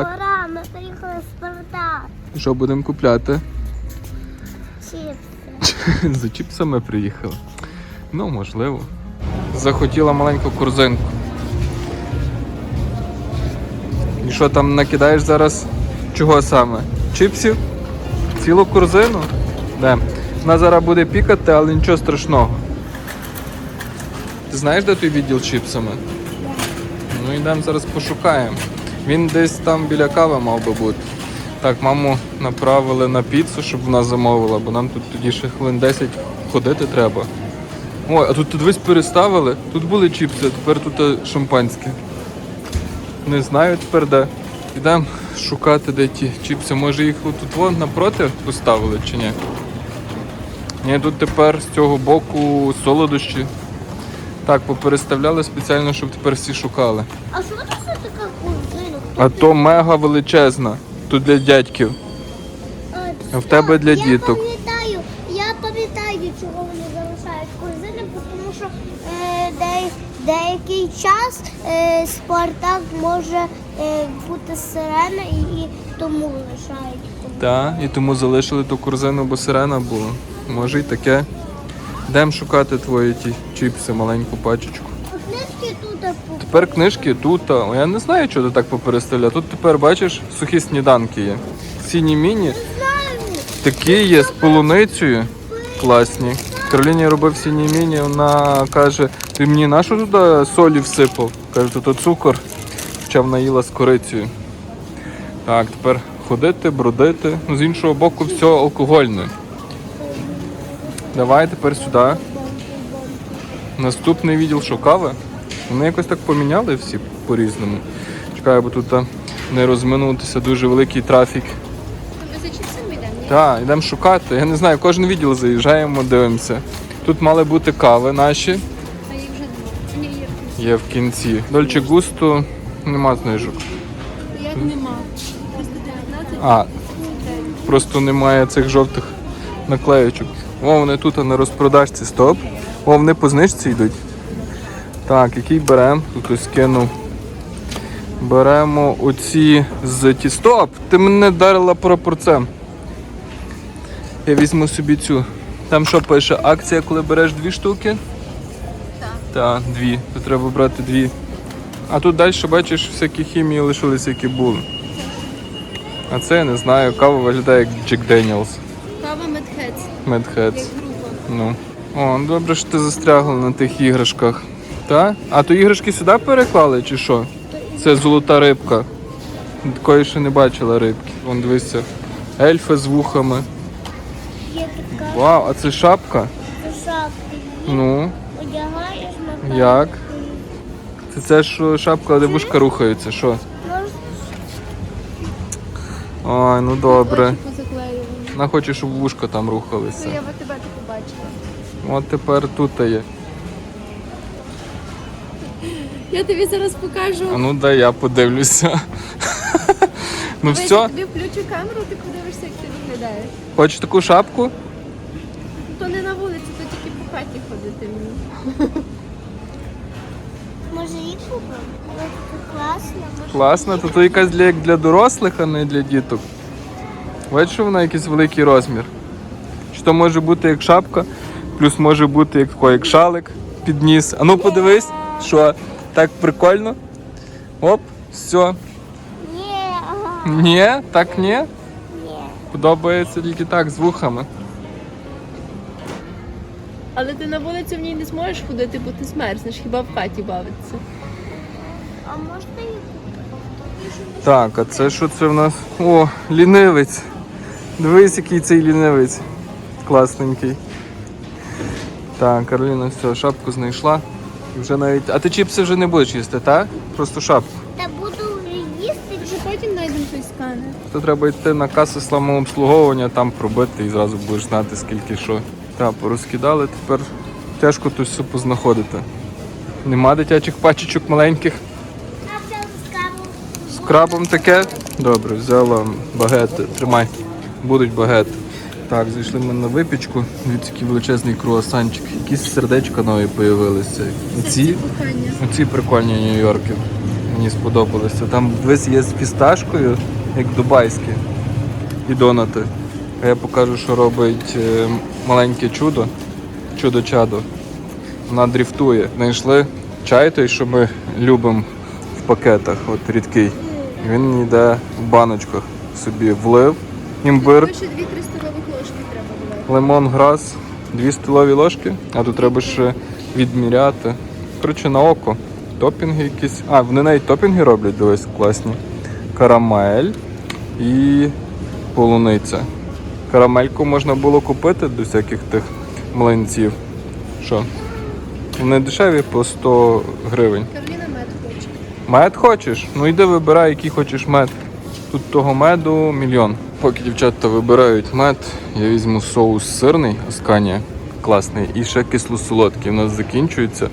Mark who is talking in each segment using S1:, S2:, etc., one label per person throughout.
S1: Ура, ми приїхали з Спартак.
S2: Що будемо купляти?
S1: Чіпси.
S2: За чіпсами приїхали. Ну, можливо. Захотіла маленьку корзинку. І що там накидаєш зараз? Чого саме? Чіпсів? Цілу корзину? Де? Вона зараз буде пікати, але нічого страшного. Ти знаєш, де той відділ чіпсами? Ну йдемо зараз пошукаємо. Він десь там біля кави мав би бути. Так, маму направили на піцу, щоб вона замовила, бо нам тут тоді ще хвилин 10 ходити треба. Ой, а тут тут дивись переставили. Тут були чіпси, а тепер тут е, шампанське. Не знаю тепер де. Йдемо шукати де ті чіпси. Може їх тут вон напроти поставили чи ні? Ні, тут тепер з цього боку солодощі. Так, попереставляли спеціально, щоб тепер всі шукали.
S1: А що це така корзина?
S2: А то мега величезна. Тут для дядьків. А в тебе для
S1: я
S2: діток.
S1: Пам'ятаю, я пам'ятаю, чого вони залишають корзини, тому що е, де, деякий час е, Спартак може е, бути сирена і, і тому лишають.
S2: Так, і тому залишили ту корзину, бо сирена була. Може й таке. Йдемо шукати твої ті чіпси, маленьку пачечку.
S1: А книжки тут по
S2: Тепер книжки тут. Я не знаю, чого ти так попереставляв. Тут тепер бачиш сухі сніданки є. Сіні міні. Такі є з полуницею. Класні. Кароліні робив сіні міні, вона каже, ти мені на що туди солі всипав? Каже, тут цукор. Хоча вона їла з корицею. Так, тепер ходити, бродити. Ну, з іншого боку, все алкогольне. Давай тепер сюди. Наступний відділ що кава. Вони якось так поміняли всі по-різному. Чекаю, бо тут не розминутися дуже великий трафік. Так, йдемо шукати. Я не знаю, кожен відділ заїжджаємо, дивимося. Тут мали бути кави наші,
S3: А їх вже. Ні, є.
S2: є в кінці. Дольче густу нема знижок.
S3: Як нема? 319
S2: А, просто немає цих жовтих наклеючок. О, вони тут а на розпродажці, стоп. О, вони по знижці йдуть. Так, який беремо? Тут хтось кинув. Беремо оці з ті. Стоп! Ти мене вдарила пропорцем. Я візьму собі цю. Там що пише? Акція, коли береш дві штуки?
S3: Так.
S2: Так, дві. То треба брати дві. А тут далі бачиш, всякі хімії лишилися, які були. А це я не знаю, кава виглядає як Джек Деніелс.
S3: Кава
S2: Медхедс.
S3: як група.
S2: Ну. О, добре, що ти застрягла на тих іграшках. Так? А то іграшки сюди переклали чи що? Це золота рибка. Такої ще не бачила рибки. Вон дивися. Ельфи з вухами.
S1: є така
S2: Вау, а це шапка?
S1: шапка.
S2: Ну,
S1: Одягаєш на
S2: як? Це це що шапка, де вушка рухаються, що?
S1: Можеш
S2: Ой, ну добре. Вона хоче, щоб вушка там
S3: Це
S2: рухалися.
S3: я в тебе таку бачила.
S2: От тепер тут є.
S3: Я тобі зараз покажу.
S2: А ну дай я подивлюся. Ну
S3: Дивись,
S2: все,
S3: я тобі включу камеру, ти подивишся, як ти виглядаєш.
S2: хочеш таку шапку?
S3: То не на вулиці, то тільки по хаті ходити мені.
S1: може їх купимо? Це класно. Може,
S2: Класно, то то якась для, як для дорослих, а не для діток. Бачиш, що вона якийсь великий розмір. Чи то може бути як шапка, плюс може бути як, тако, як шалик під ніс. А ну подивись, що так прикольно. Оп, все.
S1: Ні,
S2: Ні, так ні.
S1: ні.
S2: Подобається тільки так, з вухами.
S3: Але ти на вулицю в ній не зможеш ходити, бо ти змерзнеш, хіба в хаті бавитися.
S1: А можна їх купити?
S2: Так, а це що це в нас? О, лінивець. Дивись, який цей лінивець. Класненький. Так, Кароліна, все, шапку знайшла. Вже навіть. А ти чіпси вже не будеш їсти, так? Просто шапку.
S1: Та буду їсти.
S3: Вже потім знайдемо той сканер.
S2: То треба йти на касу самообслуговування, там пробити і зразу будеш знати скільки що. Так, порозкидали, тепер тяжко тут все познаходити. Нема дитячих пачечок маленьких. З крабом таке? Добре, взяла багети. Тримай. Будуть багети. Так, зайшли ми на випічку. Дивіться, який величезний круасанчик. Якісь сердечка нові з'явилися. Ці,
S3: Кохання.
S2: оці прикольні Нью-Йорки. Мені сподобалося. Там дивись є з фісташкою, як дубайські. І донати. А я покажу, що робить е, маленьке чудо. Чудо-чадо. Вона дріфтує. Знайшли чай той, що ми любимо в пакетах, от рідкий. Він йде в баночках собі влив. Імбир,
S3: Ще 2-3 ложки треба давати.
S2: лимонграс, 2 столові ложки, а тут треба ще відміряти. Коротше, на око. Топінги якісь. А, вони навіть топінги роблять, дивись, класні. Карамель і полуниця. Карамельку можна було купити до всяких тих млинців. Що? Вони дешеві по 100 гривень.
S3: Кароліна мед хоче.
S2: Мед хочеш? Ну йди вибирай, який хочеш мед. Тут того меду мільйон. Поки дівчата вибирають мед, я візьму соус сирний Асканія, класний, і ще кисло-солодкий. У нас закінчується.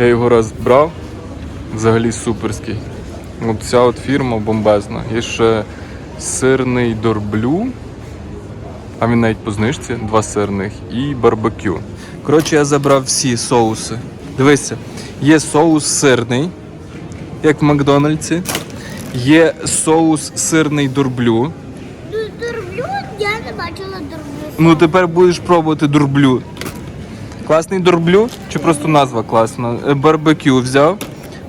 S2: Я його раз брав, взагалі суперський. От ця от фірма бомбезна. Є ще сирний дорблю, а він навіть по знижці, два сирних, і барбекю. Коротше, я забрав всі соуси. Дивися, є соус сирний, як в Макдональдсі. Є соус сирний дурблю.
S1: Дурблю я не бачила дурблю.
S2: Ну тепер будеш пробувати дурблю. Класний дурблю чи просто назва класна? Е, Барбекю взяв.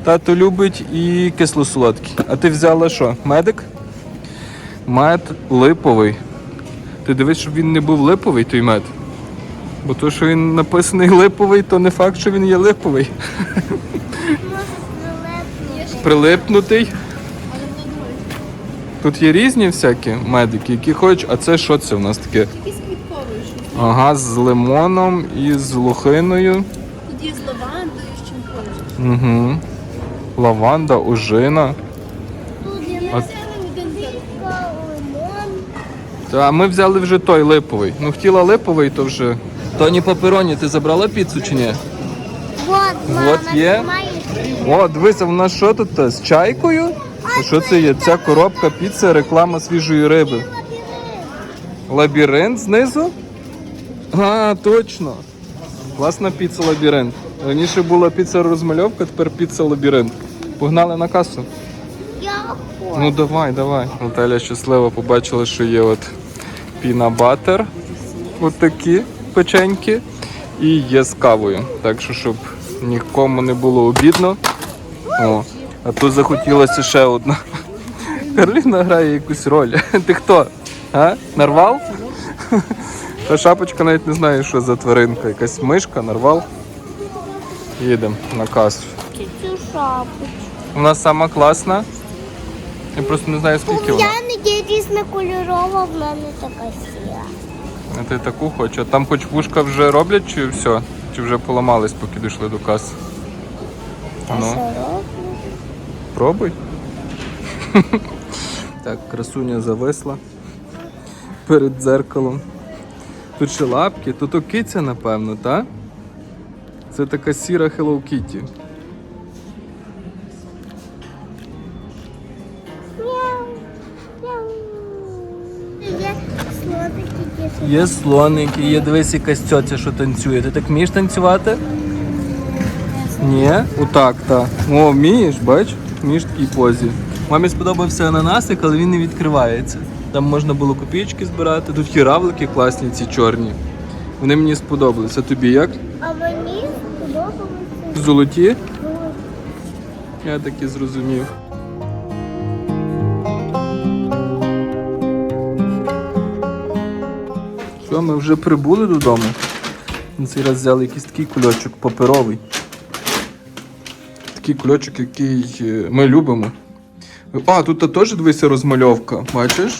S2: Тато любить і кисло-солодкий. А ти взяла що? Медик? Мед липовий. Ти дивись, щоб він не був липовий, той мед. Бо то, що він написаний липовий, то не факт, що він є липовий. Прилипнутий. Тут є різні всякі медики, які хочуть. А це що це в нас таке? Ага, з лимоном і з лохиною.
S3: Тут є з лавандою, з чим хочеш.
S2: Угу. Лаванда, ожина.
S1: Тут є
S2: А-
S1: насінка, лимон.
S2: Та ми взяли вже той липовий. Ну хотіла липовий, то вже. Тоні Папероні, ти забрала піцу чи ні?
S1: Вот, мама,
S2: Вот є. О, дивися, в нас що тут? З чайкою? А що це є? Ця коробка піца, реклама свіжої риби.
S1: Лабіринт
S2: знизу? А, точно. Класна піца лабіринт. Раніше була піца розмальовка, тепер піца лабіринт. Погнали на касу.
S1: Я хочу.
S2: Ну давай, давай. Наталя щаслива побачила, що є от піна-батер, от такі печеньки, і є з кавою. Так що, щоб нікому не було обідно. О, а тут захотілося ще одна. Карліна грає якусь роль. Ти хто? А? Нарвал? Та шапочка навіть не знає, що за тваринка. Якась мишка, нарвал. Їдемо на касу.
S1: Цю шапочку.
S2: Вона сама класна. Я просто не знаю, скільки вона.
S1: Я не різнокольорова, в мене така сіра.
S2: А ти таку хочеш? А там хоч вушка вже роблять, чи все? Чи вже поламались, поки дійшли до каси? Ну,
S1: Що
S2: пробуй. так, красуня зависла перед дзеркалом. Тут ще лапки, тут окиця, напевно, так? Це така сіра Hello Kitty.
S1: Є
S2: слоники, є дивись якась цьоця, що танцює. Ти так вмієш танцювати? Ні? Отак, так. О, вмієш, бач? Вмієш в такій позі. Мамі сподобався ананасик, але він не відкривається. Там можна було копійки збирати. Тут є равлики класні, ці чорні. Вони мені сподобалися. А тобі як?
S1: А мені сподобалося.
S2: Золоті? Я так і зрозумів. Що, ми вже прибули додому? На цей раз взяли якийсь такий кульочок паперовий. Такий кульочок, який е, ми любимо. А, тут теж дивися розмальовка, бачиш?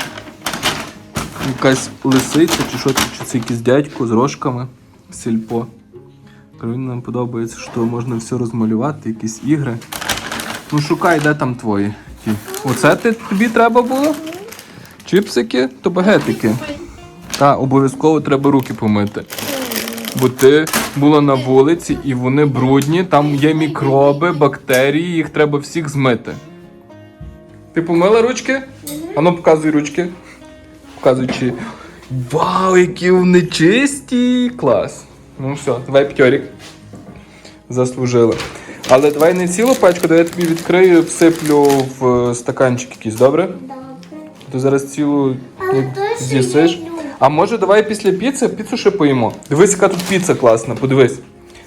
S2: Якась лисиця чи що чи це якийсь дядько з рожками, сільпо. Кароліні нам подобається, що можна все розмалювати, якісь ігри. Ну шукай, де там твої. Ті. Оце ти, тобі треба було? Чіпсики, то багетики. Та, обов'язково треба руки помити. Бо ти була на вулиці і вони брудні, там є мікроби, бактерії, їх треба всіх змити. Ти помила ручки? Ану, показуй ручки. Показуй, чи. Вау, які вони чисті! Клас! Ну все, давай п'ятьорік. Заслужили. Але давай не цілу пачку, давай я тобі відкрию, всиплю в е, стаканчик якийсь, добре?
S1: Добре.
S2: Ти зараз цілу як з'їсиш. А може давай після піци піцу ще поїмо? Дивись, яка тут піца класна, подивись.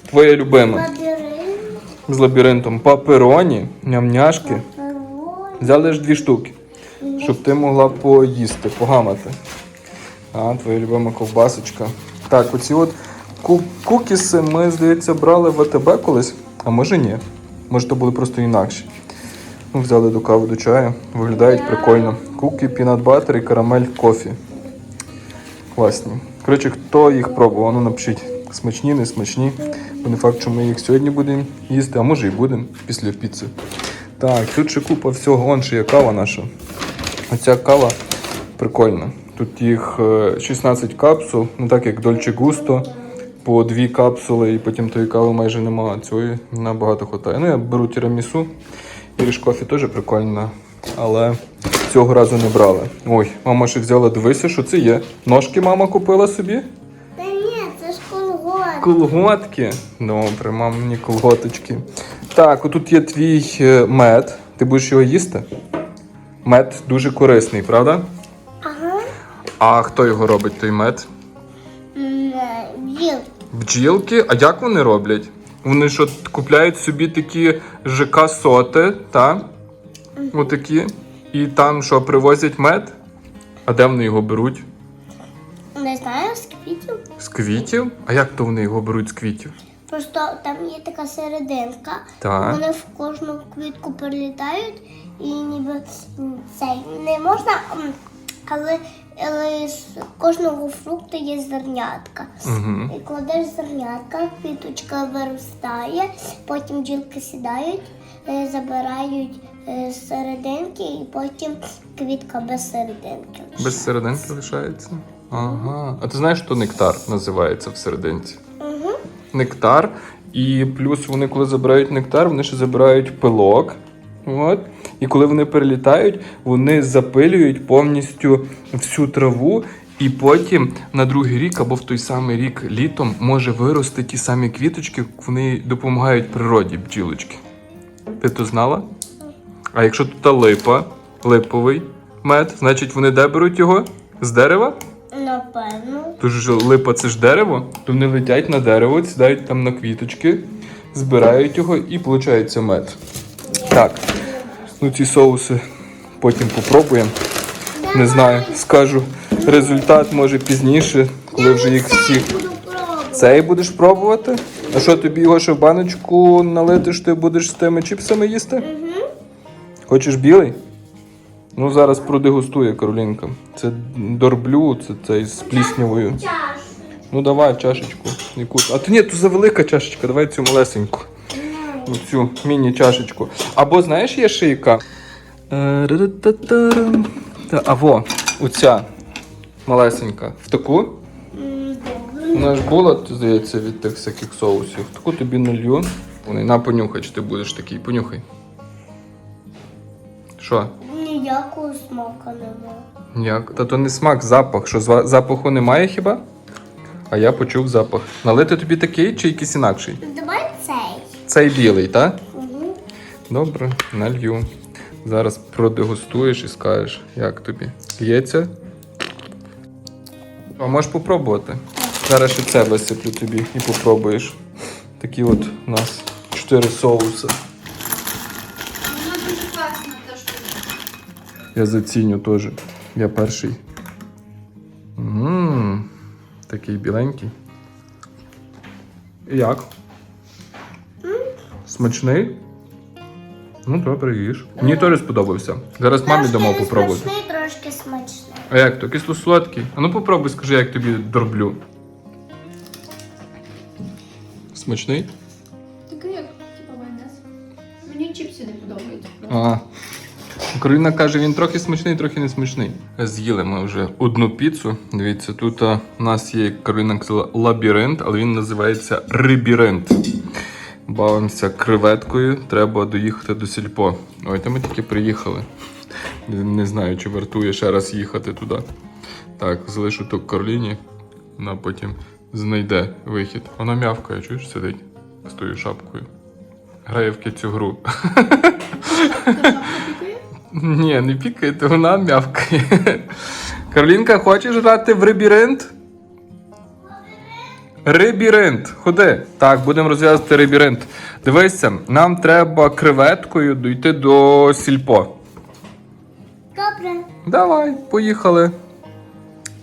S2: Твоя любима. З лабіринтом. Папероні, нямняшки. Взяли ж дві штуки, щоб ти могла поїсти, погамати. А, твоя любима ковбасочка. Так, оці от ку- кукіси ми, здається, брали в АТБ колись, а може ні. Може, то були просто інакші. Ну, взяли до кави, до чаю. Виглядають прикольно. Куки, пінат батер і карамель кофі. Класні. Коротше, хто їх пробував, ну напишіть. Смачні, не смачні. Бо не факт, що ми їх сьогодні будемо їсти, а може і будемо після піци. Так, тут ще купа всього, он ще є кава наша. Оця кава прикольна. Тут їх е, 16 капсул, не так як Dolce Gusto, по дві капсули, і потім тої кави майже немає, а цієї набагато хватає. Ну, я беру тірамісу, Irish кофі теж прикольна, але цього разу не брали. Ой, мама ще взяла, дивися, що це є. Ножки мама купила собі.
S1: Та ні, це ж колгот.
S2: Колготки. Добре, мам, мені колготочки. Так, отут є твій е, мед. Ти будеш його їсти? Мед дуже корисний, правда?
S1: Ага.
S2: А хто його робить, той мед?
S1: Е,
S2: Бджілки. А як вони роблять? Вони що купляють собі такі ЖК соти, та? Отакі. І там що, привозять мед? А де вони його беруть?
S1: Не знаю, з квітів.
S2: З квітів? А як то вони його беруть з квітів?
S1: Просто там є така серединка.
S2: Так.
S1: Вони в кожну квітку прилітають і ніби цей не можна, але, але з кожного фрукту є зернятка.
S2: Угу.
S1: І кладеш зернятка, квіточка виростає, потім бджілки сідають, е, забирають е, серединки, і потім квітка без серединки.
S2: Без серединки лишається? Ага. А ти знаєш, що нектар називається в серединці?
S1: Угу.
S2: Нектар. І плюс вони, коли забирають нектар, вони ще забирають пилок. От. І коли вони перелітають, вони запилюють повністю всю траву. І потім на другий рік або в той самий рік літом може вирости ті самі квіточки, вони допомагають природі бджілочки. Ти то знала? А якщо тут та липа, липовий мед, значить вони де беруть його? З дерева?
S1: Напевно.
S2: Тож ж липа це ж дерево, то вони летять на дерево, сідають там на квіточки, збирають його і виходить мед. Так, ну ці соуси потім попробуємо. Не знаю, скажу результат може пізніше, коли вже їх всіх. Цей будеш пробувати? А що тобі його ще в баночку налити, що ти будеш з тими чіпсами їсти?
S1: Угу.
S2: Хочеш білий? Ну зараз продегустує Каролінка. Це дорблю, це цей з пліснявою. Ну давай чашечку. Якусь. А то ні, то за велика чашечка, давай цю малесеньку. Цю міні-чашечку. Або знаєш, є шийка. Е, А во, оця малесенька. В таку? Вона ж була, здається, від тих всяких соусів. Таку тобі налью. Вони на понюхай, чи ти будеш такий. Понюхай. Що?
S1: Ніякого смака немає.
S2: Як? Та то не смак, запах. Що запаху немає хіба? А я почув запах. Налити тобі такий чи якийсь інакший?
S1: Давай цей.
S2: Білий, так?
S1: Угу.
S2: Добре, налью. Зараз продегустуєш і скажеш, як тобі. П'ється? А можеш попробувати. Зараз ще це висиплю тобі і попробуєш. Такі от у нас чотири соуси.
S3: Вона дуже класна та штука.
S2: Я заціню теж. Я перший. Ммм, такий біленький. І Як? Смачний? Ну, добре, їж. Мені теж сподобався. Зараз мамі дамо попробувати.
S1: Смачний, трошки смачний.
S2: А як то? Кисло-сладкий? А ну попробуй, скажи, як тобі дорблю. Смачний?
S3: Такий як типу майонез. Мені чіпси не подобаються.
S2: А. Кароліна каже, він трохи смачний, трохи не смачний. З'їли ми вже одну піцу. Дивіться, тут у нас є, як Кароліна казала, лабіринт, але він називається рибіринт. Бавимося креветкою, треба доїхати до сільпо. Ой, та ми тільки приїхали. Не знаю, чи вартує ще раз їхати туди. Так, залишу то Кароліні, вона потім знайде вихід. Вона м'явкає, чуєш, сидить з тою шапкою. грає в цю гру. Ні, не пікайте, вона м'явкає. Каролінка, хочеш грати в рибіринт? Рибіринт. Ходи. Так, будемо розв'язувати рибіринт. Дивися, нам треба креветкою дійти до сільпо.
S1: Добре.
S2: Давай, поїхали.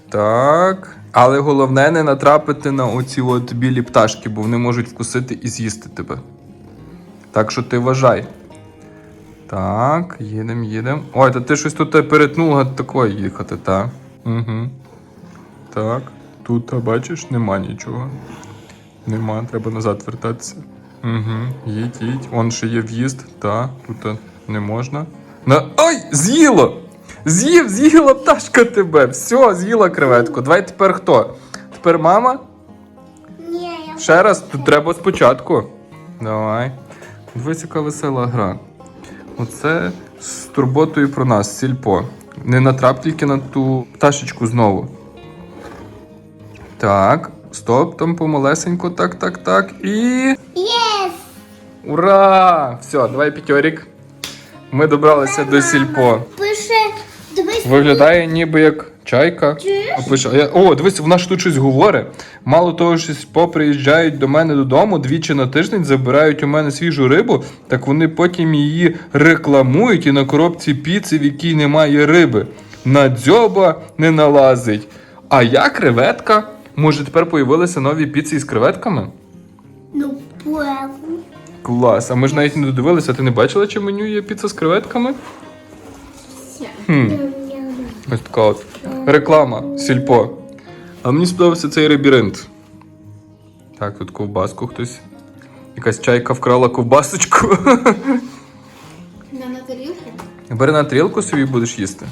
S2: Так. Але головне не натрапити на оці от білі пташки, бо вони можуть вкусити і з'їсти тебе. Так що ти вважай. Так, їдемо, їдемо. Ой, та ти щось тут перетнула такої їхати, так? Угу. Так, тут, а, бачиш, нема нічого. Нема, треба назад вертатися. Угу. Їдь, їдь. Вон ще є в'їзд, та, тут не можна. На... Ой! З'їло! З'їв, з'їла пташка тебе. Все, з'їла креветку. Давай тепер хто? Тепер мама?
S1: Ні, я
S2: Ще раз, тут треба спочатку. Давай. Дивись, яка весела гра. Оце з турботою про нас, сільпо. Не натрап тільки на ту пташечку знову. Так, стоп, там помалесенько, так, так, так. І.
S1: Єс!
S2: Ура! Все, давай п'ятьорік. Ми добралися до сільпо.
S1: Пише, дивись,
S2: Виглядає ніби як чайка.
S1: Чуєш?
S2: А пише, а я- О, дивись, вона ж тут щось говорить. Мало того, що сільпо приїжджають до мене додому двічі на тиждень, забирають у мене свіжу рибу, так вони потім її рекламують і на коробці піци, в якій немає риби. На дзьоба не налазить. А я креветка. Може, тепер появилися нові піци із креветками?
S1: ну певно.
S2: Клас. А ми ж навіть не додивилися, ти не бачила, чи в меню є піца з креветками? Хм. Ось така от реклама, сільпо. А мені сподобався цей лабіринт. Так, тут ковбаску хтось. Якась чайка вкрала ковбасочку.
S3: На на тарілку?
S2: Бери на тарілку собі будеш їсти.